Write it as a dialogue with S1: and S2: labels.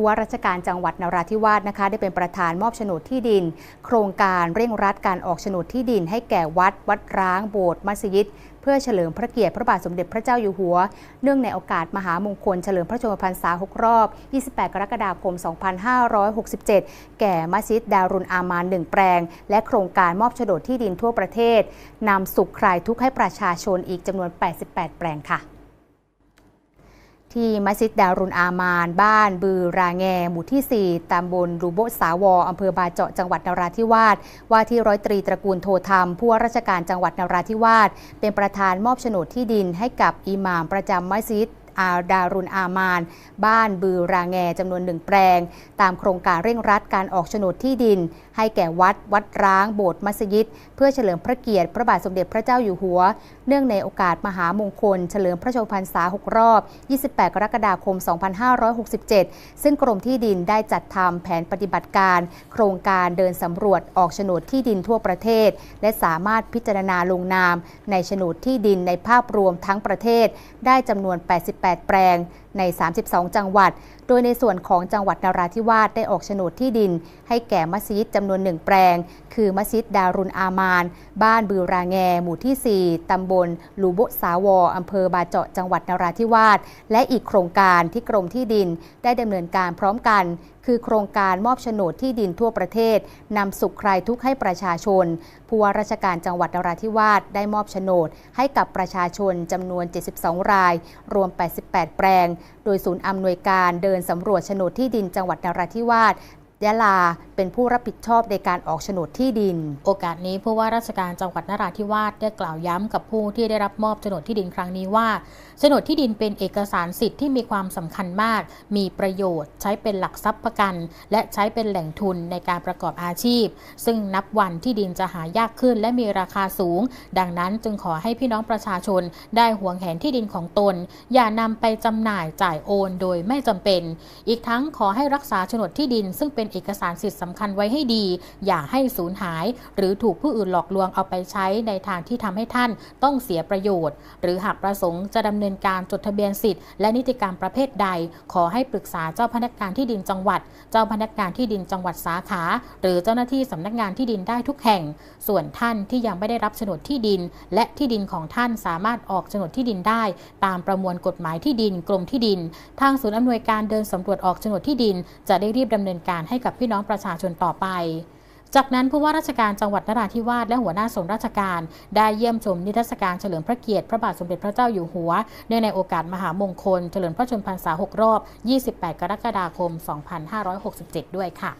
S1: ผู้ว่าราชการจังหวัดนราธิวาสนะคะ ได้เป็นประธานมอบโฉนดที่ดิน โครงการเร่งรัดการออกโฉนดที่ดิน ให้แก่วัด วัดร้าง โบสถ์มัสยิด เพื่อเฉลิมพระเกียรติพระบาทสมเด็จพระเจ้าอยู่หัว เนื่องในโอกาสมหามงคลเฉลิมพระชนมพรรษา 6 รอบ 28 กรกฎาคม 2567 แก่มัสยิดดารุนอามานหนึ่งแปลง และโครงการมอบโฉนดที่ดินทั่วประเทศนำสุขคลายทุกข์ให้ประชาชนอีกจำนวน 88 แปลงค่ะ ที่มัสยิดดารุนอามาน บ้านบือราแง หมู่ที่ 4ตำบลรูโบสาวออำเภอบาเจาะจังหวัดนราธิวาสว่าที่ร้อยตรีตระกูลโทธรรมผู้ว่าราชการจังหวัดนราธิวาสเป็นประธานมอบโฉนดที่ดินให้กับอิหม่ามประจำมัสยิด อาดารุนอามาน บ้านบือราแงจำนวนหนึ่งแปลง ตามโครงการเร่งรัดการออกโฉนดที่ดิน ให้แก่วัด วัดร้าง โบสถ์มัสยิด เพื่อเฉลิมพระเกียรติพระบาทสมเด็จพระเจ้าอยู่หัว เนื่องในโอกาสมหามงคล เฉลิมพระชนมพรรษา 6 รอบ 28 กรกฎาคม 2567 ซึ่งกรมที่ดินได้จัดทำแผนปฏิบัติการ โครงการเดินสำรวจออกโฉนดที่ดินทั่วประเทศ และสามารถพิจารณาลงนาม ในโฉนดที่ดินในภาพรวมทั้งประเทศ ได้จำนวน 88แปลงใน 32 จังหวัด โดยในส่วนของจังหวัดนราธิวาสได้ออกโฉนดที่ดิน ให้แก่มัสยิดจำนวนหนึ่งแปลง คือมัสยิดดารุนอามาน บ้านบือราแง หมู่ที่ 4 ตำบลลูโบสาวออำเภอบาเจาะจังหวัดนราธิวาสและอีกโครงการที่กรมที่ดิน ได้ดำเนินการพร้อมกันคือโครงการมอบโฉนดที่ดินทั่วประเทศนำสุขครทุกให้ประชาชน ผู้ว่าราชการจังหวัดนราธิวาสได้มอบโฉนดให้กับประชาชนจำนวน 72 ราย รวม 88 แปลง โดยศูนย์อำนวยการเดินสำรวจโฉนดที่ดินจังหวัดนราธิวาส ยะลาเป็นผู้รับผิดชอบในการออกโฉนดที่ดิน
S2: โอกาสนี้ผู้ว่าราชการจังหวัดนราธิวาสได้กล่าวย้ำกับผู้ที่ได้รับมอบโฉนดที่ดินครั้งนี้ว่าโฉนดที่ดินเป็นเอกสารสิทธิ์ที่มีความสำคัญมาก มีประโยชน์ ใช้เป็นหลักทรัพย์ประกัน และใช้เป็นแหล่งทุนในการประกอบอาชีพ ซึ่งนับวันที่ดินจะหายากขึ้นและมีราคาสูง ดังนั้นจึงขอให้พี่น้องประชาชนได้หวงแหนที่ดินของตน อย่านำไปจำหน่ายจ่ายโอนโดยไม่จำเป็น อีกทั้งขอให้รักษาโฉนดที่ดิน ซึ่งเป็นเอกสารสิทธิ์สำคัญไว้ให้ดี อย่าให้สูญหาย หรือถูกผู้อื่นหลอกลวงเอาไปใช้ในทางที่ทำให้ท่านต้องเสียประโยชน์ หรือหากประสงค์จะดำเนินการจดทะเบียนสิทธิ์และนิติกรรมประเภทใด ขอให้ปรึกษาเจ้าพนักงานที่ดินจังหวัด เจ้าพนักงานที่ดินจังหวัดสาขา หรือเจ้าหน้าที่สำนักงานที่ดินได้ทุกแห่ง ส่วนท่านที่ยังไม่ได้รับโฉนดที่ดิน และที่ดินของท่านสามารถออกโฉนดที่ดินได้ ตามประมวลกฎหมายที่ดินกรมที่ดิน ทางศูนย์อำนวยการเดินสำรวจออกโฉนดที่ดิน จะได้รีบดำเนินการใหให้กับพี่น้องประชาชนต่อไป จากนั้นผู้ว่าราชการจังหวัดนราธิวาสและหัวหน้าส่วนราชการ ได้เยี่ยมชมนิทรรศการเฉลิมพระเกียรติพระบาทสมเด็จพระเจ้าอยู่หัวเนื่องในโอกาสมหามงคล เฉลิมพระชนมพรรษา 6 รอบ 28 กรกฎาคม 2567 ด้วยค่ะ